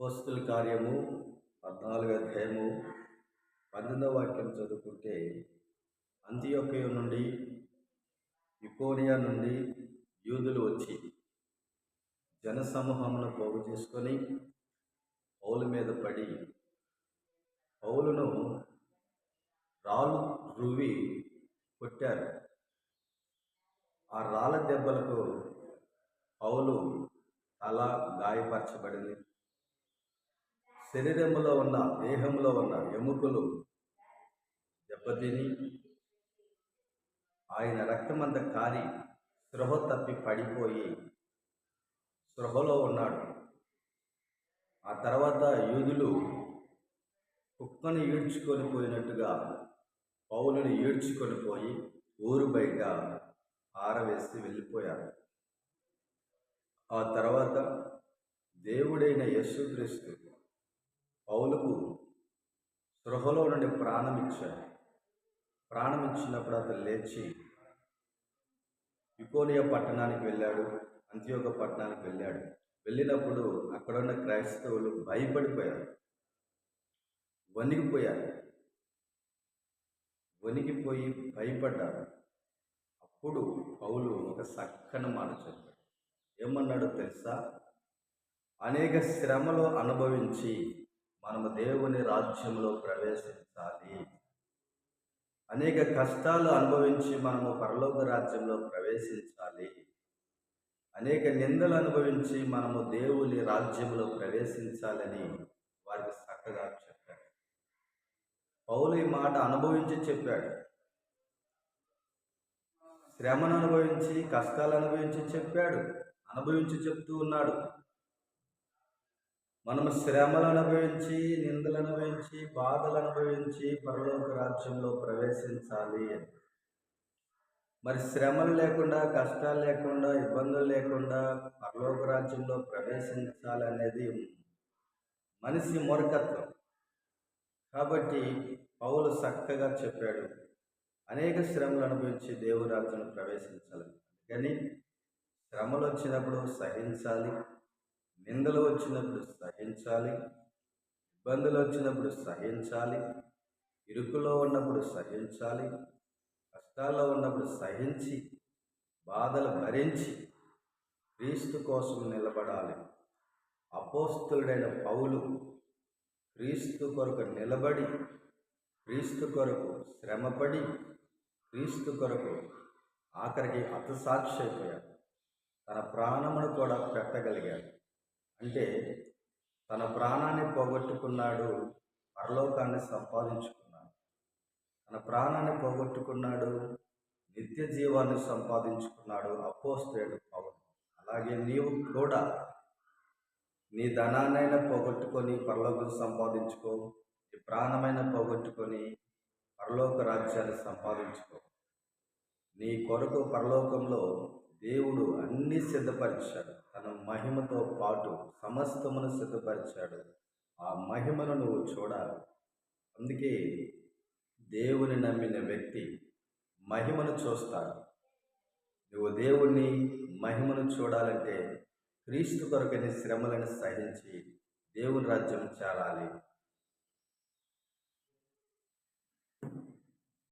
అపోస్తుల కార్యము పద్నాలుగు అధ్యాయము పన్నెండవ వాక్యం చదువుకుంటే అంత్యొక్కయ నుండి ఇకోనియా నుండి యూదులు వచ్చి జనసమూహమును పోగు చేసుకొని పౌలు మీద పడి పౌలును రాళ్ళు రువి కొట్టారు. ఆ రాళ్ళ దెబ్బలకు పౌలు అలా గాయపరచబడింది. శరీరంలో ఉన్న దేహంలో ఉన్న ఎముకలు దెబ్బతిని ఆయన రక్తమంత కారి స్పృహ తప్పి పడిపోయి స్పృహలో ఉన్నాడు. ఆ తర్వాత యూదులు కుక్కను ఈడ్చుకొని పోయినట్టుగా పౌలను ఈడ్చుకొని పోయి ఊరు బయట ఆరవేసి వెళ్ళిపోయారు. ఆ తర్వాత దేవుడైన యేసుక్రీస్తు గృహలో నుండి ప్రాణం ఇచ్చాడు ప్రాణం ఇచ్చినప్పుడు అతను లేచి యుకోనియా పట్టణానికి వెళ్ళాడు అంత్యోక పట్టణానికి వెళ్ళాడు. వెళ్ళినప్పుడు అక్కడున్న క్రైస్తవులు భయపడిపోయారు. వణికిపోయారు వణికిపోయి భయపడ్డారు. అప్పుడు పౌలు ఒక చక్కని మాట చెప్పాడు. ఏమన్నాడో తెలుసా? అనేక శ్రమలు అనుభవించి మనము దేవుని రాజ్యంలో ప్రవేశించాలి. అనేక కష్టాలు అనుభవించి మనము పరలోక రాజ్యంలో ప్రవేశించాలి. అనేక నిందలు అనుభవించి మనము దేవుని రాజ్యంలో ప్రవేశించాలని వారికి చక్కగా చెప్పాడు. పౌలు ఈ మాట అనుభవించి చెప్పాడు. శ్రమను అనుభవించి కష్టాలు అనుభవించి చెప్పాడు. అనుభవించి చెప్తూ ఉన్నాడు. మనం శ్రమలు అనుభవించి నిందలు అనుభవించి బాధలు అనుభవించి పరలోక రాజ్యంలో ప్రవేశించాలి అని. మరి శ్రమలు లేకుండా కష్టాలు లేకుండా ఇబ్బందులు లేకుండా పరలోక రాజ్యంలో ప్రవేశించాలి అనేది మనిషి మూర్ఖత్వం. కాబట్టి పౌలు చక్కగా చెప్పాడు అనేక శ్రమలు అనుభవించి దేవుని రాజ్యంలో ప్రవేశించాలి. కానీ శ్రమలు వచ్చినప్పుడు సహించాలి. నిందలు వచ్చినప్పుడు సహించాలి ఇబ్బందులు వచ్చినప్పుడు సహించాలి ఇరుకులో ఉన్నప్పుడు సహించాలి కష్టాల్లో ఉన్నప్పుడు సహించి బాధలు భరించి క్రీస్తు కోసం నిలబడాలి. అపోస్తుడైన పౌలు క్రీస్తు కొరకు నిలబడి క్రీస్తు కొరకు శ్రమపడి క్రీస్తు కొరకు ఆఖరికి అతసాక్షి అయిపోయాడు. తన ప్రాణమును కూడా పెట్టగలిగాడు. అంటే తన ప్రాణాన్ని పోగొట్టుకున్నాడు పరలోకాన్ని సంపాదించుకున్నాడు. తన ప్రాణాన్ని పోగొట్టుకున్నాడు నిత్య జీవాన్ని సంపాదించుకున్నాడు అపోస్తేడు పౌరుడు అలాగే నీవు కూడా నీ ధనాన్నైనా పోగొట్టుకొని పరలోకం సంపాదించుకో నీ ప్రాణమైన పోగొట్టుకొని పరలోక రాజ్యాన్ని సంపాదించుకో. నీ కొరకు పరలోకంలో దేవుడు అన్నీ సిద్ధపరిచాడు. తన మహిమతో పాటు సమస్తమును సిద్ధపరిచాడు. ఆ మహిమను నువ్వు చూడాలి. అందుకే దేవుని నమ్మిన వ్యక్తి మహిమను చూస్తాడు. నువ్వు దేవుణ్ణి మహిమను చూడాలంటే క్రీస్తు కొరకని శ్రమలను సహించి దేవుని రాజ్యం చేరాలి